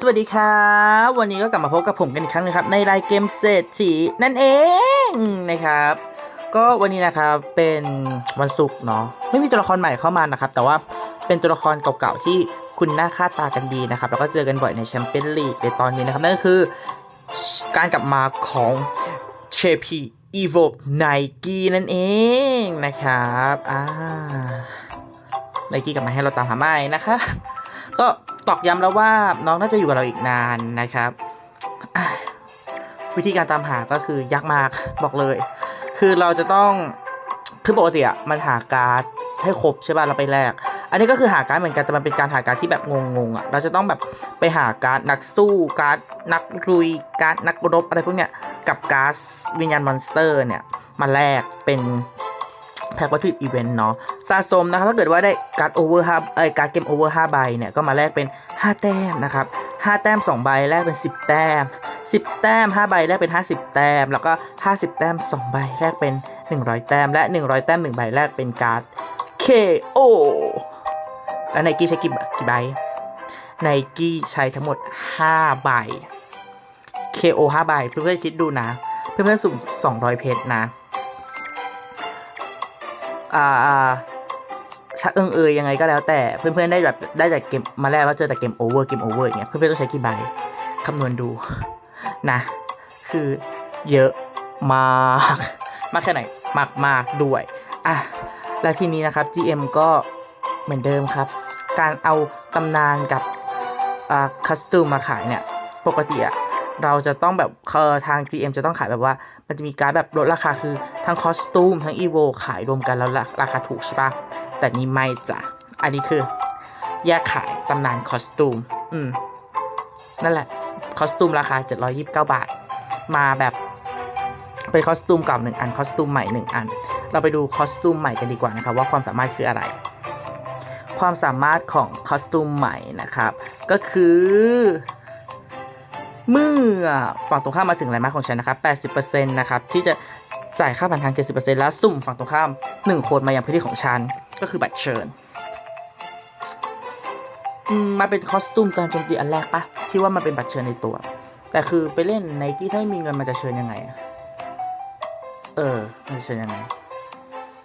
สวัสดีครับ วันนี้ก็กลับมาพบกับผมกันอีกครั้งนึงครับ ในรายเกมเศรษฐีนั่นเองนะครับ ก็วันนี้นะครับเป็นวันศุกร์เนาะไม่มีตัวละครใหม่เข้ามานะครับ แต่ว่าเป็นตัวละครเก่าๆที่คุณหน้าค่าตากันดีนะครับ แล้วก็เจอกันบ่อยในแชมเปี้ยนลีกในตอนนี้นะครับ นั่นก็คือการกลับมาของเชพีอีโวไนกี้นั่นเองนะครับอ่าไนกี้กลับมาให้เราตามหาใหม่นะคะ ก็ตอกย้ำแล้วว่าน้องน่าจะอยู่กับเราอีกนานนะครับ วิธีการตามหาก็คือยากมากบอกเลย คือเราจะต้องคือปกติอะมันหาการ์ดให้ครบใช่ป่ะเราไปแลกอันนี้ก็คือหาการ์ดเหมือนกันแต่มันเป็นการหาการ์ดที่แบบงงๆอะเราจะต้องแบบไปหาการ์ดนักสู้การ์ดนักลุยการ์ดนักรบอะไรพวกเนี้ยกับการ์ดวิญญาณมอนสเตอร์เนี่ยมาแลกเป็น แพ็กวัตถุิ์อีเวนต์เนาะสะสมนะครับถ้าเกิดว่าได้การ์ดโอเวอร์ห้าเอ้ยการ์ดเกมโอเวอร์ห้าใบเนี่ยก็มาแลกเป็น 5 แต้มนะครับ5แต้ม 2 ใบแลกเป็น 10 แต้ม 10 แต้ม 5 ใบแลกเป็น 50 แต้ม แล้วก็ 50 แต้ม 2 ใบแลกเป็น 100 แต้ม และ 100 แต้ม 1 ใบแลกเป็นการ์ด KO แล้วไนกี้ใช้กี่กี่ใบไนกี้ใช้ทั้งหมด 5 ใบ KO 5 ใบ เพื่อนๆคิดดูนะ เพื่อนๆสุ่ม 200 เพชรนะ อ่าอ่าชักเอิงเอยยังไงก็แล้วแต่เพื่อนๆได้แบบได้จากเกมมาแรกแล้วเจอแต่เกมโอเวอร์เกมโอเวอร์อย่างเงี้ยเพื่อนๆต้องใช้กี่ใบคำนวณดูนะ คือเยอะมากมากแค่ไหนมากมากด้วยอะและทีนี้นะครับ GM ก็เหมือนเดิมครับ การเอาตำนานกับอ่าคัสตูมมาขายเนี่ย ปกติอะ เราจะต้องแบบเออทาง GM จะต้องขายแบบว่า มันจะมีการแบบลดราคาคือทั้งคอสตูมทั้งอีโวขายรวมกันแล้วราคาถูกใช่ปะแต่นี่ไม่จ้ะ อันนี้คือ แยกขายตำนานคอสตูม อืม นั่นแหละ คอสตูมราคา 729 บาท มาแบบเป็นคอสตูมเก่าหนึ่งอัน คอสตูมใหม่หนึ่งอัน เราไปดูคอสตูมใหม่กันดีกว่านะครับว่าความสามารถคืออะไร ความสามารถของคอสตูมใหม่นะครับ ก็คือ เมื่อฝั่งตรงข้ามมาถึงแลน์มาของฉันนะครับ 80%นะครับที่จะจ่ายค่าผ่านทาง 70%แล้วสุ่มฝั่งตรงข้าม 1 คนมายังพื้นที่ของฉัน ก็คือบัตรเชิญมาเป็นคอสตูมการโจมตีอันแรกปะที่ว่ามันเป็นบัตรเชิญในตัว แต่คือไปเล่นไนกี้ถ้าไม่มีเงินมันจะเชิญยังไงเออมันจะเชิญยังไง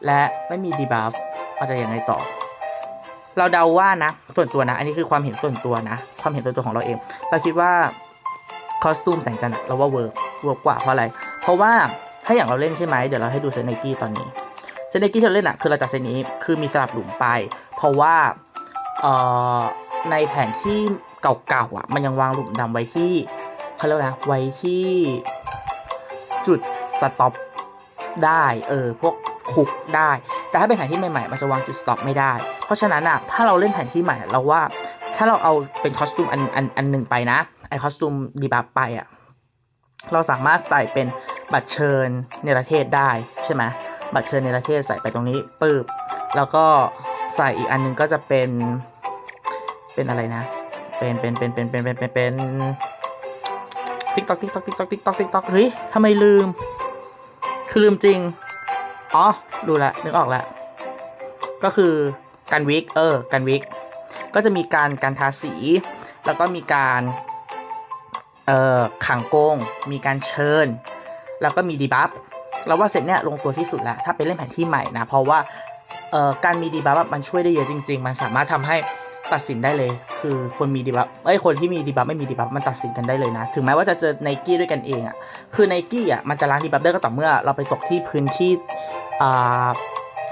และไม่มีดีบัฟมันจะยังไงต่อ เราเดาว่านะ ส่วนตัวนะ อันนี้คือความเห็นส่วนตัวนะ ความเห็นส่วนตัวของเราเอง เราคิดว่า คอสตูมแสงจันทร์เราว่าเวิร์กเวิร์กกว่าเพราะอะไร เพราะว่าถ้าอย่างเราเล่นใช่ไหมเดี๋ยวเราให้ดูเซนไนกี้ตอนนี้เซนไนกี้ที่เราเล่นอะคือเราจัดเซนนี้คือมีสลับหลุมไป เพราะว่าเออในแผนที่เก่าๆอะมันยังวางหลุมดำไว้ที่เขาเรียกนะไว้ที่จุดสต็อปได้เออพวกคุกได้ แต่ถ้าเป็นแผนที่ใหม่ๆมันจะวางจุดสต็อปไม่ได้ เพราะฉะนั้นอะถ้าเราเล่นแผนที่ใหม่เราว่าถ้าเราเอาเป็นคอสตูมอันอันอันหนึ่งไปนะ ไอคอสตูมดีบัฟไปอะเราสามารถใส่เป็นบัตรเชิญในประเทศได้ใช่ไหมบัตรเชิญในประเทศใส่ไปตรงนี้ปึ๊บแล้วก็ใส่อีกอันหนึงก็จะเป็นเป็นอะไรนะ เป็นเป็นเป็นเป็นเป็นเป็นเป็นเป็นติ๊กตอกติ๊กตอกติ๊กตอกติ๊กตอกติ๊กตอกเฮ้ยทำไมลืม คือลืมจริง อ๋อ ดูละนึกออกล้วก็คือการวิกเออการวิกก็จะมีการการทาสี แล้วก็มีการ เอ่อขังโกง มีการเชิญ แล้วก็มีดีบัฟเราว่าเซตเนี้ยลงตัวที่สุดแล้ว ถ้าไปเล่นแผนที่ใหม่นะ เพราะว่าเอ่อการมีดีบัฟมันช่วยได้เยอะจริง ๆ มันสามารถทำให้ตัดสินได้เลย คือคนมีดีบัฟเอ้ยคนที่มีดีบัฟไม่มีดีบัฟมันตัดสินกันได้เลยนะ ถึงแม้ว่าจะเจอไนกี้ด้วยกันเองอะคือไนกี้อะมันจะล้างดีบัฟได้ก็ต่อเมื่อเราไปตกที่พื้นที่อ่า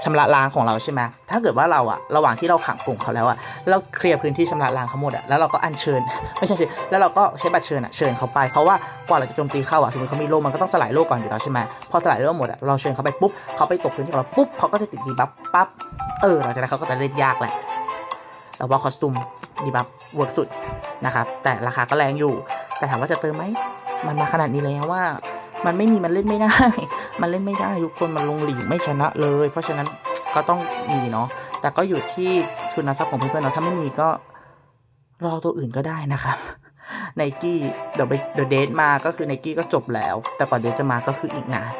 ชำระล้างของเราใช่ไหมถ้าเกิดว่าเราอะระหว่างที่เราขังกลุ่มเขาแล้วอะเราเคลียร์พื้นที่ชำระล้างเขาหมดอะแล้วเราก็อัญเชิญ ไม่ใช่สิแล้วเราก็ใช้บัตรเชิญอะเชิญเขาไป เพราะว่ากว่าเราจะโจมตีเข้าอะสมมติเขามีโล่มันก็ต้องสลายโล่ก่อนอยู่แล้วใช่ไหมพอสลายโล่หมดอะเราเชิญเขาไปปุ๊บเขาไปตกพื้นที่ของเราปุ๊บเขาก็จะติดดีบัฟปั๊บเออหลังจากนั้นเขาก็จะเล่นยากแหละแต่ว่าคอสตูมดีบัฟเวิร์กสุดนะครับแต่ราคาก็แรงอยู่ แต่ถามว่าจะเติมไหมมันมาขนาดนี้แล้วว่า มันไม่มีมันเล่นไม่ได้ มันเล่นไม่ได้ทุกคนมันลงหลีกไม่ชนะเลย เพราะฉะนั้นก็ต้องมีเนาะแต่ก็อยู่ที่ทุนทรัพย์ของเพื่อนๆเนาะถ้าไม่มีก็รอตัวอื่นก็ได้นะครับไนกี้เดี๋ยวไปเดี๋ยวเดทมาก็คือไนกี้ก็จบแล้ว แต่ก่อนเดทจะมาก็คืออีกนาน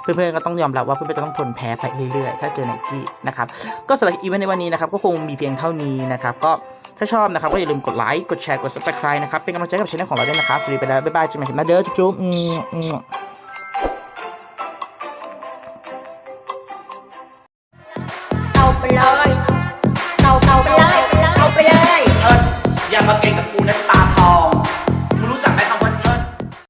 เพื่อนๆก็ต้องยอมรับว่าเพื่อนๆจะต้องทนแพ้ไปเรื่อยๆ ถ้าเจอไนกี้นะครับ ก็สำหรับอีเวนต์ในวันนี้นะครับ ก็คงมีเพียงเท่านี้นะครับ ก็ถ้าชอบนะครับ ก็อย่าลืมกดไลค์ กดแชร์ กด subscribe นะครับ เป็นกำลังใจกับช่องของเราด้วยนะครับสวัสดีไปแล้ว บ๊ายบายจุ๊บมาเด้อจุ๊บ ไปเลยเก่าไปเลยเก่าไปเลย เอออย่ามาเก่งกับกูนะ